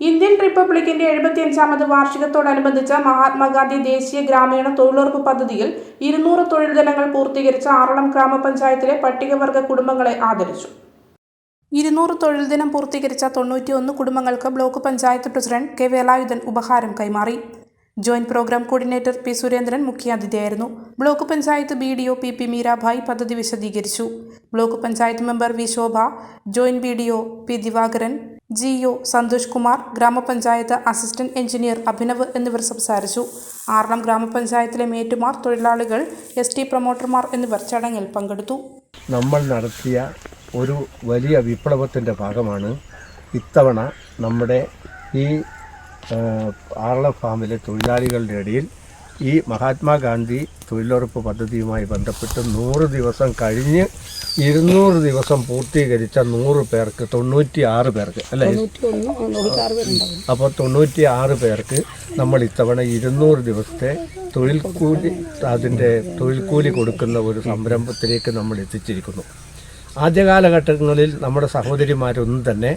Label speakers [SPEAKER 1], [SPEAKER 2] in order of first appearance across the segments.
[SPEAKER 1] Indian റിപ്പബ്ലിക്കിന്റെ എഴുപത്തിയഞ്ചാമത് വാർഷികത്തോടനുബന്ധിച്ച് മഹാത്മാഗാന്ധി ദേശീയ ഗ്രാമീണ തൊഴിലുറപ്പ് പദ്ധതിയിൽ ഇരുന്നൂറ് തൊഴിൽ ദിനങ്ങൾ പൂർത്തീകരിച്ച ആറളം ഗ്രാമപഞ്ചായത്തിലെ പട്ടികവർഗ കുടുംബങ്ങളെ ആദരിച്ചു. ഇരുന്നൂറ് തൊഴിൽ ദിനം പൂർത്തീകരിച്ച തൊണ്ണൂറ്റിയൊന്ന് കുടുംബങ്ങൾക്ക് block panchayat president K Velayudhan ഉപഹാരം കൈമാറി. Joint programme coordinator P Surendran മുഖ്യാതിഥിയായിരുന്നു. Block panchayat B D O P P Meerabai പദ്ധതി വിശദീകരിച്ചു. Block panchayat member V Shobha joint B D O P Divakaran G O Santosh Kumar ഗ്രാമപഞ്ചായത്ത് assistant engineer Abhinav എന്നിവർ സംസാരിച്ചു. ആറളം ഗ്രാമപഞ്ചായത്തിലെ മേറ്റുമാർ തൊഴിലാളികൾ S T പ്രൊമോട്ടർമാർ എന്നിവർ ചടങ്ങിൽ പങ്കെടുത്തു.
[SPEAKER 2] നമ്മൾ നടത്തിയ ഒരു വലിയ വിപ്ലവത്തിന്റെ ഭാഗമാണ് ഇത്തവണ നമ്മുടെ ഈ ആറള ഫാമിലെ തൊഴിലാളികളുടെ ഇടയിൽ ഈ മഹാത്മാഗാന്ധി തൊഴിലുറപ്പ് പദ്ധതിയുമായി ബന്ധപ്പെട്ട് നൂറ് ദിവസം കഴിഞ്ഞ് ഇരുന്നൂറ് ദിവസം പൂർത്തീകരിച്ച നൂറ് പേർക്ക് തൊണ്ണൂറ്റി ആറ് പേർക്ക് അല്ലേ? അപ്പോൾ തൊണ്ണൂറ്റി ആറ് പേർക്ക് നമ്മൾ ഇത്തവണ ഇരുന്നൂറ് ദിവസത്തെ തൊഴിൽ കൂലി അതിന്റെ തൊഴിൽ കൂലി കൊടുക്കുന്ന ഒരു സംരംഭത്തിലേക്ക് നമ്മൾ എത്തിച്ചിരിക്കുന്നു. ആദ്യ കാലഘട്ടങ്ങളിൽ നമ്മുടെ സഹോദരിമാരൊന്നും തന്നെ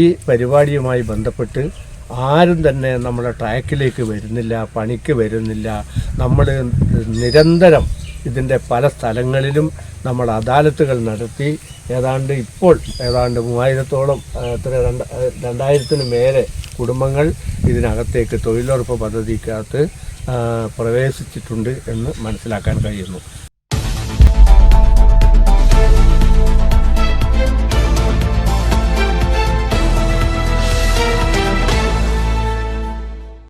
[SPEAKER 2] ഈ പരിപാടിയുമായി ബന്ധപ്പെട്ട് ആരും തന്നെ നമ്മുടെ ട്രാക്കിലേക്ക് വരുന്നില്ല പണിക്ക് വരുന്നില്ല. നമ്മൾ നിരന്തരം ഇതിന്റെ പല സ്ഥലങ്ങളിലും നമ്മൾ അദാലത്തുകൾ നടത്തി. ഏതാണ്ട് ഇപ്പോൾ ഏതാണ്ട് മൂവായിരത്തോളം എത്ര രണ്ട് രണ്ടായിരത്തിന് മേലെ കുടുംബങ്ങൾ ഇതിനകത്തേക്ക് തൊഴിലുറപ്പ് പദ്ധതിക്കകത്ത് പ്രവേശിച്ചിട്ടുണ്ട് എന്ന് മനസ്സിലാക്കാൻ കഴിയുന്നു.